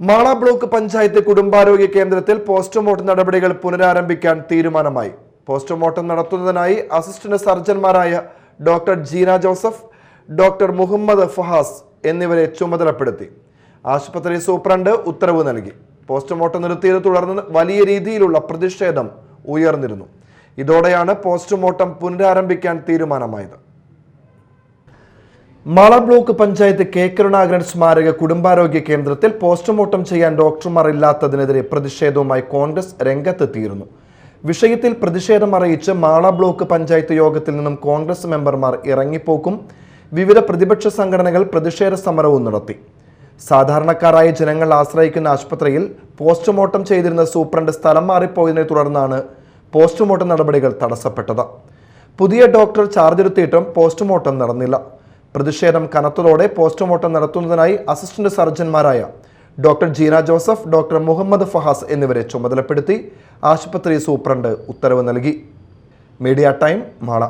Mala block panchayat കുടുംബാരോഗ്യ കേന്ദ്രത്തിൽ postmortem നടപടികൾ പുനരാരംഭിക്കാൻ തീരുമാനമായി. പോസ്റ്റ്മോർട്ടം നടത്തുന്നതിനായി അസിസ്റ്റന്റ് സർജന്മാരായ ഡോക്ടർ ജീന ജോസഫ് ഡോക്ടർ മുഹമ്മദ് ഫഹാസ് എന്നിവരെ ചുമതലപ്പെടുത്തി. ആശുപത്രി സൂപ്രണ്ട് ഉത്തരവ് നൽകി. പോസ്റ്റ്മോർട്ടം നിർത്തിയത് തുടർന്ന് വലിയ രീതിയിലുള്ള പ്രതിഷേധം ഉയർന്നിരുന്നു. ഇതോടെയാണ് പോസ്റ്റ്മോർട്ടം പുനരാരംഭിക്കാൻ തീരുമാനമായത്. Mala block panchayat K. കരുണാകരൻ സ്മാരക കുടുംബാരോഗ്യ കേന്ദ്രത്തിൽ പോസ്റ്റ്മോർട്ടം ചെയ്യാൻ ഡോക്ടർമാർ ഇല്ലാത്തതിനെതിരെ പ്രതിഷേധവുമായി കോൺഗ്രസ് രംഗത്തെത്തിയിരുന്നു. വിഷയത്തിൽ പ്രതിഷേധം അറിയിച്ച് മാള ബ്ലോക്ക് പഞ്ചായത്ത് യോഗത്തിൽ നിന്നും കോൺഗ്രസ് മെമ്പർമാർ ഇറങ്ങിപ്പോക്കും. വിവിധ പ്രതിപക്ഷ സംഘടനകൾ പ്രതിഷേധ സമരവും നടത്തി. സാധാരണക്കാരായ ജനങ്ങൾ ആശ്രയിക്കുന്ന ആശുപത്രിയിൽ പോസ്റ്റ്മോർട്ടം ചെയ്തിരുന്ന സൂപ്രണ്ട് സ്ഥലം മാറിപ്പോയതിനെ തുടർന്നാണ് പോസ്റ്റ്മോർട്ടം നടപടികൾ തടസ്സപ്പെട്ടത്. പുതിയ ഡോക്ടർ ചാർജ് എടുത്തിട്ടും പോസ്റ്റ്മോർട്ടം നടന്നില്ല. പ്രതിഷേധം കനത്തതോടെ പോസ്റ്റ്മോർട്ടം നടത്തുന്നതിനായി അസിസ്റ്റന്റ് സർജൻമാരായ ഡോക്ടർ ജീന ജോസഫ് ഡോക്ടർ മുഹമ്മദ് ഫഹാസ് എന്നിവരെ ചുമതലപ്പെടുത്തി ആശുപത്രി സൂപ്രണ്ട് ഉത്തരവ് നൽകി. Media time Mala.